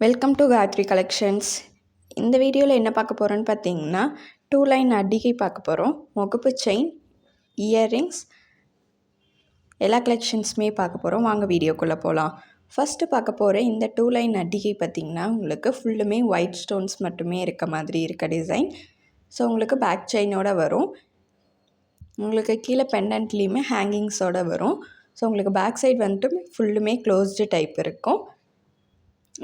Welcome to Gayatri collections இந்த வீடியோவில் என்ன பார்க்க போகிறோன்னு பார்த்தீங்கன்னா டூ லைன் அடிகை பார்க்க போகிறோம் முகப்பு செயின் இயர்ரிங்ஸ் எல்லா கலெக்ஷன்ஸுமே பார்க்க போகிறோம் வாங்க வீடியோக்குள்ளே போகலாம் ஃபஸ்ட்டு பார்க்க போகிற இந்த டூ லைன் அடிகை பார்த்திங்கன்னா உங்களுக்கு ஃபுல்லுமே ஒயிட் ஸ்டோன்ஸ் மட்டுமே இருக்க மாதிரி இருக்க டிசைன் ஸோ உங்களுக்கு பேக் செயினோட வரும். உங்களுக்கு கீழே பெண்டன்ட்லேயுமே ஹேங்கிங்ஸோடு வரும். ஸோ உங்களுக்கு பேக் சைடு வந்துட்டு ஃபுல்லுமே க்ளோஸ்டு டைப் இருக்கும்.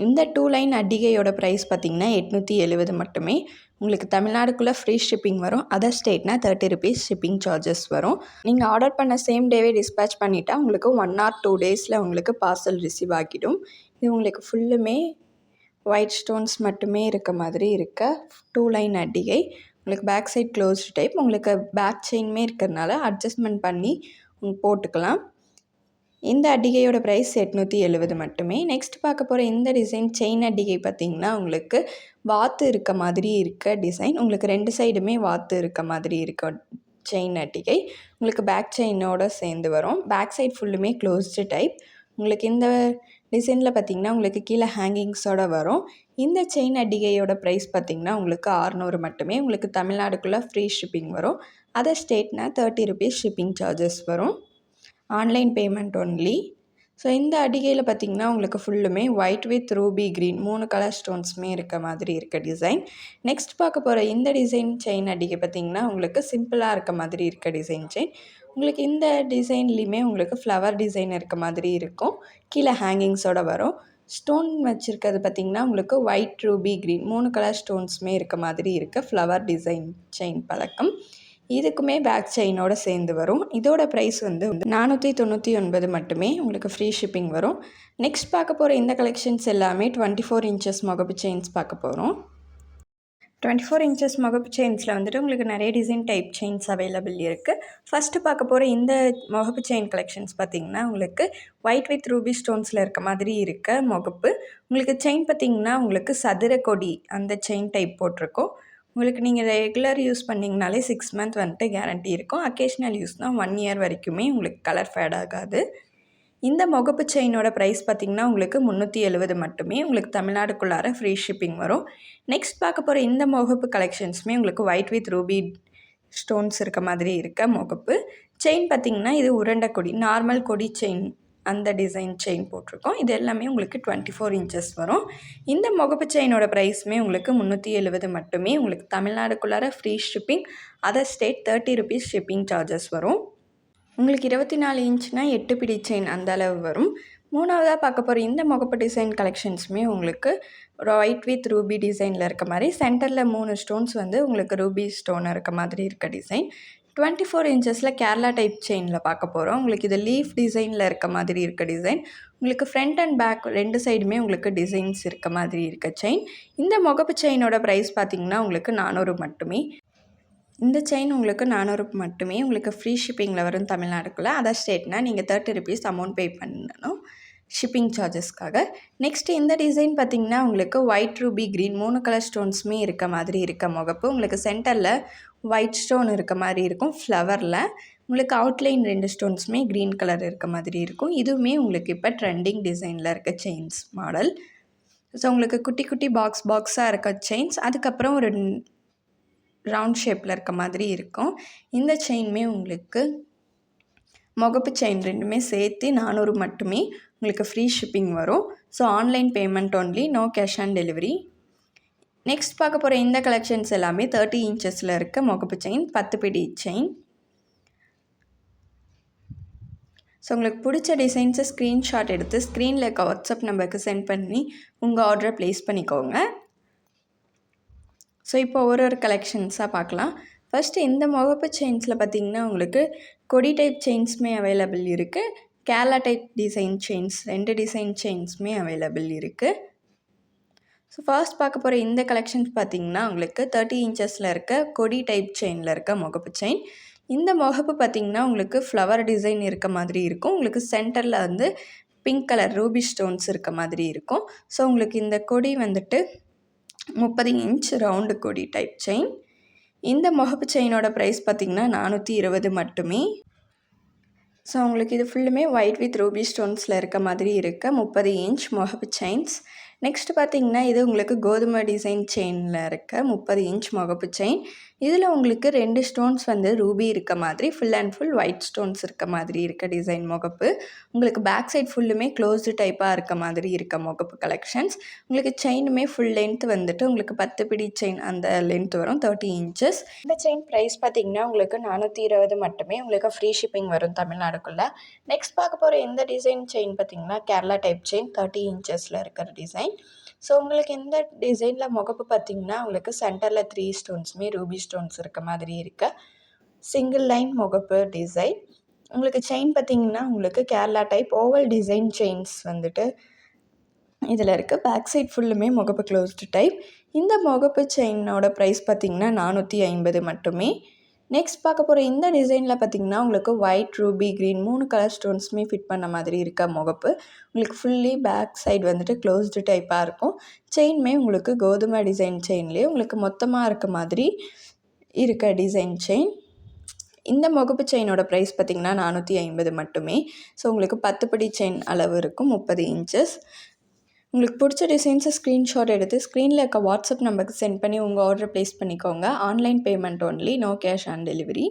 இந்த டூ லைன் அடிகையோட ப்ரைஸ் பார்த்திங்கன்னா எட்நூற்றி எழுபது மட்டுமே. உங்களுக்கு தமிழ்நாடுக்குள்ளே ஃப்ரீ ஷிப்பிங் வரும். அதர் ஸ்டேட்னா தேர்ட்டி ருபீஸ் ஷிப்பிங் சார்ஜஸ் வரும். நீங்கள் ஆர்டர் பண்ண சேம் டேவே டிஸ்பேச் பண்ணிட்டா உங்களுக்கு ஒன் ஆர் டூ டேஸில் உங்களுக்கு பார்சல் ரிசீவ் ஆகிடும். இது உங்களுக்கு ஃபுல்லுமே ஒயிட் ஸ்டோன்ஸ் மட்டுமே இருக்க மாதிரி இருக்க டூ லைன் அடிகை. உங்களுக்கு பேக் சைட் க்ளோஸ்டு டைப் உங்களுக்கு பேக் செயின்மே இருக்கிறதுனால அட்ஜஸ்ட்மெண்ட் பண்ணி போட்டுக்கலாம். இந்த அடிகையோட ப்ரைஸ் எட்நூற்றி எழுபது மட்டுமே. நெக்ஸ்ட் பார்க்க போகிற இந்த டிசைன் செயின் அடிகை பார்த்திங்கன்னா உங்களுக்கு வாத்து இருக்க மாதிரி இருக்க டிசைன் உங்களுக்கு ரெண்டு சைடுமே வாத்து இருக்க மாதிரி இருக்க செயின் அட்டிகை. உங்களுக்கு பேக் செயினோட சேர்ந்து வரும். பேக் சைட் ஃபுல்லுமே க்ளோஸ்டு டைப் உங்களுக்கு இந்த டிசைனில் பார்த்திங்கன்னா உங்களுக்கு கீழே ஹேங்கிங்ஸோடு வரும். இந்த செயின் அடிகையோட ப்ரைஸ் பார்த்திங்கன்னா உங்களுக்கு ஆறுநூறு மட்டுமே. உங்களுக்கு தமிழ்நாடுக்குள்ளே ஃப்ரீ ஷிப்பிங் வரும். அதர் ஸ்டேட்னா தேர்ட்டி ருபீஸ் ஷிப்பிங் சார்ஜஸ் வரும். ஆன்லைன் பேமெண்ட் ஒன்லி ஸோ இந்த அடிகையில் பார்த்திங்கன்னா உங்களுக்கு ஃபுல்லுமே ஒயிட் வித் ரூபி க்ரீன் மூணு கலர் ஸ்டோன்ஸுமே இருக்க மாதிரி இருக்க டிசைன் நெக்ஸ்ட் பார்க்க போகிற இந்த டிசைன் செயின் அடிகை பார்த்திங்கன்னா உங்களுக்கு சிம்பிளாக இருக்க மாதிரி இருக்க டிசைன் செயின் உங்களுக்கு இந்த டிசைன்லேயுமே உங்களுக்கு ஃப்ளவர் டிசைன் இருக்க மாதிரி இருக்கும். கீழே ஹேங்கிங்ஸோடு வரும். ஸ்டோன் வச்சுருக்கிறது பார்த்திங்கன்னா உங்களுக்கு ஒயிட் ரூபி க்ரீன் மூணு கலர் ஸ்டோன்ஸுமே இருக்க மாதிரி இருக்க ஃப்ளவர் டிசைன் செயின் பழக்கம். இதுக்குமே பேக் செயினோட சேர்ந்து வரும். இதோட ப்ரைஸ் வந்து நானூற்றி தொண்ணூற்றி ஒன்பது மட்டுமே உங்களுக்கு ஃப்ரீ ஷிப்பிங் வரும். நெக்ஸ்ட் பார்க்க போகிற இந்த கலெக்ஷன்ஸ் எல்லாமே டுவெண்ட்டி ஃபோர் இன்ச்சஸ் முகப்பு செயின்ஸ் பார்க்க போகிறோம் டுவெண்ட்டி ஃபோர் இன்ச்சஸ் முகப்பு செயின்ஸில் வந்துட்டு உங்களுக்கு நிறைய டிசைன் டைப் செயின்ஸ் அவைலபிள் இருக்குது ஃபஸ்ட்டு பார்க்க போகிற இந்த முகப்பு செயின் கலெக்ஷன்ஸ் பார்த்திங்கன்னா உங்களுக்கு ஒயிட் வித் ரூபி ஸ்டோன்ஸில் இருக்க மாதிரி இருக்க முகப்பு. உங்களுக்கு செயின் பார்த்திங்கன்னா உங்களுக்கு சதுர கொடி அந்த செயின் டைப் போட்டிருக்கோம். உங்களுக்கு நீங்கள் ரெகுலர் யூஸ் பண்ணிங்கனாலே சிக்ஸ் மந்த் வந்துட்டு கேரண்டி இருக்கும். அக்கேஷ்னல் யூஸ்னால் ஒன் இயர் வரைக்குமே உங்களுக்கு கலர் ஃபேட் ஆகாது. இந்த முகப்பு செயினோட ப்ரைஸ் பார்த்திங்கன்னா உங்களுக்கு முந்நூற்றி எழுபது மட்டுமே. உங்களுக்கு தமிழ்நாடுக்குள்ளார ஃப்ரீ ஷிப்பிங் வரும். நெக்ஸ்ட் பார்க்க போகிற இந்த முகப்பு கலெக்ஷன்ஸுமே உங்களுக்கு ஒயிட் வித் ரூபி ஸ்டோன்ஸ் இருக்க மாதிரி இருக்க முகப்பு. செயின் பார்த்திங்கன்னா இது உருண்டை கொடி நார்மல் கொடி செயின் அந்த டிசைன் செயின் போட்டிருக்கோம். இது எல்லாமே உங்களுக்கு டுவெண்ட்டி ஃபோர் இன்ச்சஸ் வரும். இந்த முகப்பு செயினோட ப்ரைஸுமே உங்களுக்கு முந்நூற்றி எழுபது மட்டுமே. உங்களுக்கு தமிழ்நாடுக்குள்ளார free shipping other state thirty rupees shipping charges வரும். உங்களுக்கு இருபத்தி நாலு இன்ச்னால் எட்டு பிடி செயின் அந்த அளவு வரும். மூணாவதாக பார்க்க போகிற இந்த முகப்பு டிசைன் கலெக்ஷன்ஸுமே உங்களுக்கு ஒயிட் வித் ரூபி டிசைனில் இருக்க மாதிரி. சென்டரில் மூணு ஸ்டோன்ஸ் வந்து உங்களுக்கு ரூபி ஸ்டோன் இருக்க மாதிரி இருக்க டிசைன் டுவெண்ட்டி ஃபோர் இன்ச்சஸில் கேரளா டைப் செயினில் பார்க்க போகிறோம் உங்களுக்கு இது லீஃப் டிசைனில் இருக்க மாதிரி இருக்க டிசைன். உங்களுக்கு ஃப்ரண்ட் அண்ட் பேக் ரெண்டு சைடுமே உங்களுக்கு டிசைன்ஸ் இருக்க மாதிரி இருக்க செயின். இந்த முகப்பு செயினோட ப்ரைஸ் பார்த்திங்கன்னா உங்களுக்கு நானூறு மட்டுமே. இந்த செயின் உங்களுக்கு நானூறு மட்டுமே. உங்களுக்கு ஃப்ரீ ஷிப்பிங்கில் வரும் தமிழ்நாடுக்குள்ளே அதர் ஸ்டேட்னா நீங்கள் தேர்ட்டி ருபீஸ் அமௌண்ட் பே பண்ணணும். ஷிப்பிங் சார்ஜஸ்க்காக நெக்ஸ்ட்டு இந்த டிசைன் பார்த்திங்கன்னா உங்களுக்கு ஒயிட் ரூபி க்ரீன் மூணு கலர் ஸ்டோன்ஸுமே இருக்க மாதிரி இருக்க முகப்பு. உங்களுக்கு சென்டரில் ஒயிட் ஸ்டோன் இருக்க மாதிரி இருக்கும் ஃப்ளவரில் உங்களுக்கு அவுட்லைன் ரெண்டு ஸ்டோன்ஸுமே க்ரீன் கலர் இருக்க மாதிரி இருக்கும். இதுவுமே உங்களுக்கு இப்போ ட்ரெண்டிங் டிசைனில் இருக்க செயின்ஸ் மாடல் ஸோ உங்களுக்கு குட்டி குட்டி பாக்ஸ் பாக்ஸாக இருக்க செயின்ஸ் அதுக்கப்புறம் ஒரு ரவுண்ட் ஷேப்பில் இருக்க மாதிரி இருக்கும். இந்த செயின்மே உங்களுக்கு முகப்பு செயின் ரெண்டுமே சேர்த்து நானூறு மட்டுமே உங்களுக்கு ஃப்ரீ ஷிப்பிங் வரும். So online payment only no cash on delivery next பார்க்க போகிற இந்த கலெக்ஷன்ஸ் எல்லாமே தேர்ட்டி இன்ச்சஸில் இருக்க முகப்பு செயின் பத்து பிடி செயின் ஸோ உங்களுக்கு பிடிச்ச டிசைன்ஸை ஸ்க்ரீன்ஷாட் எடுத்து ஸ்க்ரீனில் இருக்க வாட்ஸ்அப் நம்பருக்கு சென்ட் பண்ணி உங்கள் ஆர்டரை ப்ளேஸ் பண்ணிக்கோங்க. ஸோ இப்போ ஒரு ஒரு கலெக்ஷன்ஸாக பார்க்கலாம். ஃபஸ்ட்டு இந்த முகப்பு செயின்ஸில் பார்த்திங்கன்னா உங்களுக்கு கொடி டைப் செயின்ஸுமே அவைலபிள் இருக்குது கேரளா டைப் டிசைன் செயின்ஸ் ரெண்டு டிசைன் செயின்ஸுமே அவைலபிள் இருக்குது ஸோ ஃபர்ஸ்ட் பார்க்க போகிற இந்த கலெக்ஷன்ஸ் பார்த்திங்கன்னா உங்களுக்கு தேர்ட்டி இன்ச்சஸில் இருக்க கொடி டைப் செயினில் இருக்க முகப்பு செயின் இந்த முகப்பு பார்த்திங்கன்னா உங்களுக்கு ஃப்ளவர் டிசைன் இருக்க மாதிரி இருக்கும். உங்களுக்கு சென்டரில் வந்து பிங்க் கலர் ரூபி ஸ்டோன்ஸ் இருக்க மாதிரி இருக்கும். ஸோ உங்களுக்கு இந்த கொடி வந்துட்டு முப்பது இன்ச் ரவுண்டு கொடி டைப் செயின் இந்த முகப்பு செயினோட ப்ரைஸ் பார்த்திங்கன்னா நானூற்றி இருபது மட்டுமே. ஸோ உங்களுக்கு இது ஃபுல்லுமே ஒயிட் வித் ரூபி ஸ்டோன்ஸில் இருக்க மாதிரி இருக்க முப்பது இன்ச் முகப்பு செயின்ஸ் நெக்ஸ்ட் பார்த்தீங்கன்னா இது உங்களுக்கு கோதுமை டிசைன் செயினில் இருக்க முப்பது இன்ச் முகப்பு செயின் இதில் உங்களுக்கு ரெண்டு ஸ்டோன்ஸ் வந்து ரூபி இருக்க மாதிரி full and full white stones இருக்க மாதிரி இருக்க டிசைன் முகப்பு. உங்களுக்கு பேக் சைட் ஃபுல்லுமே க்ளோஸ்டு டைப்பாக இருக்க மாதிரி இருக்க முகப்பு கலெக்ஷன்ஸ் உங்களுக்கு செயினுமே ஃபுல் லென்த் வந்துட்டு உங்களுக்கு பத்து பிடி செயின் அந்த லென்த் வரும் தேர்ட்டி இன்ச்சஸ் இந்த செயின் ப்ரைஸ் பார்த்தீங்கன்னா உங்களுக்கு நானூற்றி இருபது மட்டுமே உங்களுக்கு ஃப்ரீ ஷிப்பிங் வரும் தமிழ்நாடுக்குள்ளே. நெக்ஸ்ட் பார்க்க போகிற இந்த டிசைன் செயின் பார்த்தீங்கன்னா கேரளா டைப் செயின் தேர்ட்டி இன்ச்சஸில் இருக்கிற டிசைன் ஸோ உங்களுக்கு எந்த டிசைனில் முகப்பு பார்த்திங்கன்னா உங்களுக்கு சென்டரில் த்ரீ ஸ்டோன்ஸுமே ரூபி ஸ்டோன்ஸ் இருக்க மாதிரி இருக்குது சிங்கிள் லைன் முகப்பு டிசைன் உங்களுக்கு செயின் பார்த்திங்கன்னா உங்களுக்கு Kerala type oval design chains வந்துட்டு இதில் இருக்குது பேக் சைட் ஃபுல்லுமே முகப்பு க்ளோஸ்டு டைப் இந்த முகப்பு செயினோட ப்ரைஸ் பார்த்திங்கன்னா நானூற்றி ஐம்பது மட்டுமே. நெக்ஸ்ட் பார்க்க போகிற இந்த டிசைனில் பார்த்திங்கன்னா உங்களுக்கு ஒயிட் ரூபி க்ரீன் மூணு கலர் ஸ்டோன்ஸுமே ஃபிட் பண்ண மாதிரி இருக்க முகப்பு. உங்களுக்கு ஃபுல்லி பேக் சைடு வந்துட்டு க்ளோஸ்டு டைப்பாக இருக்கும். செயின்மே உங்களுக்கு கோதுமை டிசைன் செயின்லேயே உங்களுக்கு மொத்தமாக இருக்க மாதிரி இருக்க டிசைன் செயின் இந்த முகப்பு செயினோட ப்ரைஸ் பார்த்திங்கன்னா நானூற்றி ஐம்பது மட்டுமே. ஸோ உங்களுக்கு பத்து படி செயின் அளவு இருக்கும் முப்பது இன்ச்சஸ் உங்களுக்கு பிடிச்ச டிசைன்ஸை ஸ்க்ரீன்ஷாட் எடுத்து ஸ்க்ரீனில் இருக்க வாட்ஸ்அப் நம்பருக்கு சென்ட் பண்ணி உங்கள் ஆர்டர் ப்ளேஸ் பண்ணிக்கோங்க. Online payment only no cash on delivery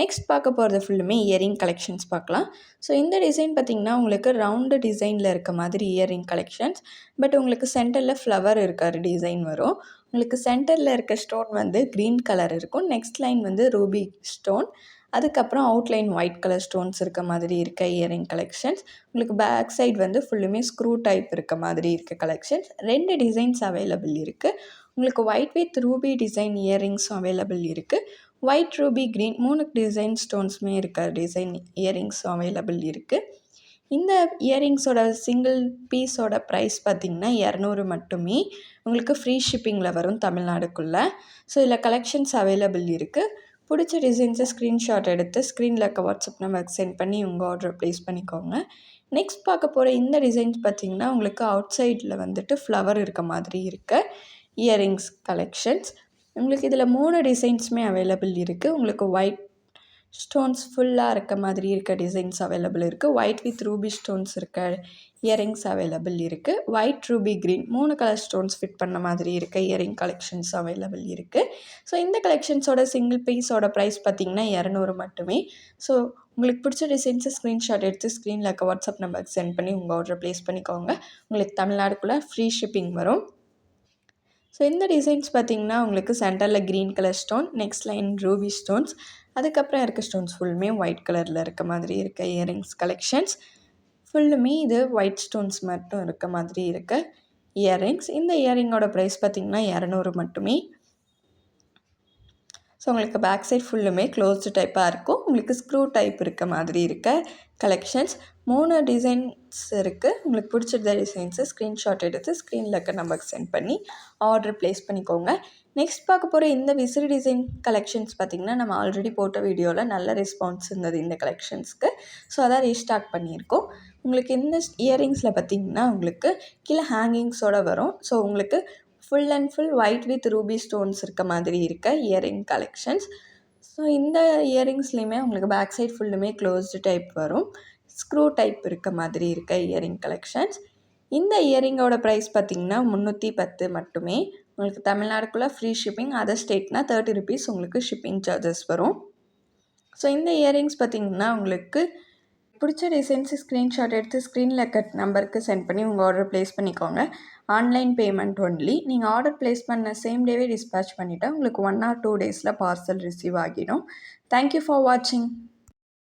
next பார்க்க போகிறது ஃபுல்லுமே இயரிங் கலெக்ஷன்ஸ் பார்க்கலாம். ஸோ இந்த டிசைன் பார்த்திங்கன்னா உங்களுக்கு ரவுண்டு டிசைனில் இருக்க மாதிரி இயரிங் கலெக்ஷன்ஸ் பட் உங்களுக்கு சென்டரில் ஃப்ளவர் இருக்கார் டிசைன் வரும். உங்களுக்கு சென்டரில் இருக்க ஸ்டோன் வந்து க்ரீன் கலர் இருக்கும். நெக்ஸ்ட் லைன் வந்து ரூபி ஸ்டோன் அதுக்கப்புறம் அவுட்லைன் ஒயிட் கலர் ஸ்டோன்ஸ் இருக்க மாதிரி இருக்க இயரிங் கலெக்ஷன்ஸ் உங்களுக்கு பேக் சைட் வந்து ஃபுல்லுமே ஸ்க்ரூ டைப் இருக்க மாதிரி இருக்க கலெக்ஷன்ஸ் ரெண்டு டிசைன்ஸ் அவைலபிள் இருக்குது உங்களுக்கு ஒயிட் வித் ரூபி டிசைன் இயரிங்ஸும் அவைலபிள் இருக்குது ஒயிட் ரூபி க்ரீன் மூணு டிசைன் ஸ்டோன்ஸுமே இருக்க டிசைன் இயரிங்ஸும் அவைலபிள் இருக்குது இந்த இயரிங்ஸோட சிங்கிள் பீஸோட ப்ரைஸ் பார்த்திங்கன்னா இரநூறு மட்டுமே. உங்களுக்கு ஃப்ரீ ஷிப்பிங்கில் வரும் தமிழ்நாடுக்குள்ளே. ஸோ இதில் கலெக்ஷன்ஸ் அவைலபிள் இருக்குது பிடிச்ச டிசைன்ஸை ஸ்க்ரீன்ஷாட் எடுத்து ஸ்க்ரீனில் இருக்க வாட்ஸ்அப் நம்பருக்கு சென்ட் பண்ணி உங்கள் ஆர்டர் ப்ளேஸ் பண்ணிக்கோங்க. நெக்ஸ்ட் பார்க்க போகிற இந்த டிசைன்ஸ் பார்த்திங்கன்னா உங்களுக்கு அவுட் சைடில் வந்துட்டு ஃப்ளவர் இருக்க மாதிரி இருக்க. இயரிங்ஸ் கலெக்ஷன்ஸ் உங்களுக்கு இதில் மூணு டிசைன்ஸுமே அவைலபிள் இருக்குது உங்களுக்கு ஒயிட் ஸ்டோன்ஸ் ஃபுல்லாக இருக்க மாதிரி இருக்க டிசைன்ஸ் அவைலபிள் இருக்குது ஒயிட் வித் ரூபி ஸ்டோன்ஸ் இருக்க இயரிங்ஸ் அவைலபிள் இருக்குது ஒயிட் ரூபி க்ரீன் மூணு கலர் ஸ்டோன்ஸ் ஃபிட் பண்ண மாதிரி இருக்க இயரிங் கலெக்ஷன்ஸ் அவைலபிள் இருக்குது ஸோ இந்த கலெக்ஷன்ஸோட சிங்கிள் பீஸோட ப்ரைஸ் பார்த்திங்கன்னா இரநூறு மட்டுமே. ஸோ உங்களுக்கு பிடிச்ச டிசைன்ஸை ஸ்க்ரீன்ஷாட் எடுத்து ஸ்க்ரீனில் இருக்க வாட்ஸ்அப் நம்பருக்கு சென்ட் பண்ணி உங்கள் ஆர்டர் ப்ளேஸ் பண்ணிக்கோங்க. உங்களுக்கு தமிழ்நாடுக்குள்ளே ஃப்ரீ ஷிப்பிங் வரும். ஸோ இந்த டிசைன்ஸ் பார்த்திங்கன்னா உங்களுக்கு சென்டரில் green colour stone next line ruby stones அதுக்கப்புறம் இருக்க ஸ்டோன்ஸ் ஃபுல்லுமே ஒயிட் கலரில் இருக்க மாதிரி இருக்க இயரிங்ஸ் கலெக்ஷன்ஸ் ஃபுல்லுமே இது ஒயிட் ஸ்டோன்ஸ் மட்டும் இருக்க மாதிரி இருக்க இயரிங்ஸ் இந்த இயரிங்கோட ப்ரைஸ் பார்த்திங்கன்னா இரநூறு மட்டுமே. ஸோ உங்களுக்கு பேக் சைட் ஃபுல்லுமே க்ளோஸ்டு டைப்பாக இருக்கும். உங்களுக்கு ஸ்க்ரூ டைப் இருக்க மாதிரி இருக்க கலெக்ஷன்ஸ் மூணு டிசைன்ஸ் இருக்குது உங்களுக்கு பிடிச்சிருந்த டிசைன்ஸை ஸ்க்ரீன்ஷாட் எடுத்து ஸ்க்ரீனில் இருக்க நம்பருக்கு சென்ட் பண்ணி ஆர்டர் ப்ளேஸ் பண்ணிக்கோங்க. நெக்ஸ்ட் பார்க்க போகிற இந்த விசிறி டிசைன் கலெக்ஷன்ஸ் பார்த்திங்கன்னா நம்ம ஆல்ரெடி போட்ட வீடியோவில் நல்ல ரெஸ்பான்ஸ் இருந்தது இந்த கலெக்ஷன்ஸ்க்கு ஸோ அதான் ரீஸ்டார்ட் பண்ணியிருக்கோம். உங்களுக்கு இந்த இயரிங்ஸில் பார்த்திங்கன்னா உங்களுக்கு கீழே ஹேங்கிங்ஸோடு வரும். ஸோ உங்களுக்கு full and full white with ruby stones இருக்க மாதிரி இருக்க இயரிங் கலெக்ஷன்ஸ் ஸோ இந்த இயரிங்ஸ்லேயுமே உங்களுக்கு பேக் சைட் ஃபுல்லுமே க்ளோஸ்டு டைப் வரும். ஸ்க்ரூ டைப் இருக்க மாதிரி இருக்க இயரிங் கலெக்ஷன்ஸ் இந்த இயரிங்கோட ப்ரைஸ் பார்த்திங்கன்னா முந்நூற்றி பத்து மட்டுமே. உங்களுக்கு தமிழ்நாடுக்குள்ளே ஃப்ரீ ஷிப்பிங் அதர் ஸ்டேட்னால் தேர்ட்டி ருபீஸ் உங்களுக்கு ஷிப்பிங் சார்ஜஸ் வரும். ஸோ இந்த இயரிங்ஸ் பார்த்திங்கன்னா உங்களுக்கு பிடிச்ச டிசைன்ஸு ஸ்க்ரீன்ஷாட் எடுத்து ஸ்க்ரீனில் கட் நம்பருக்கு சென்ட் பண்ணி உங்கள் ஆர்டர் ப்ளேஸ் பண்ணிக்கோங்க. ஆன்லைன் பேமெண்ட் ஒன்லி நீங்கள் ஆர்டர் ப்ளேஸ் பண்ண சேம் டேவே டிஸ்பேச் பண்ணிவிட்டால் உங்களுக்கு ஒன் ஆர் டூ டேஸில் பார்சல் ரிசீவ் ஆகிடும். தேங்க்யூ ஃபார் வாட்சிங்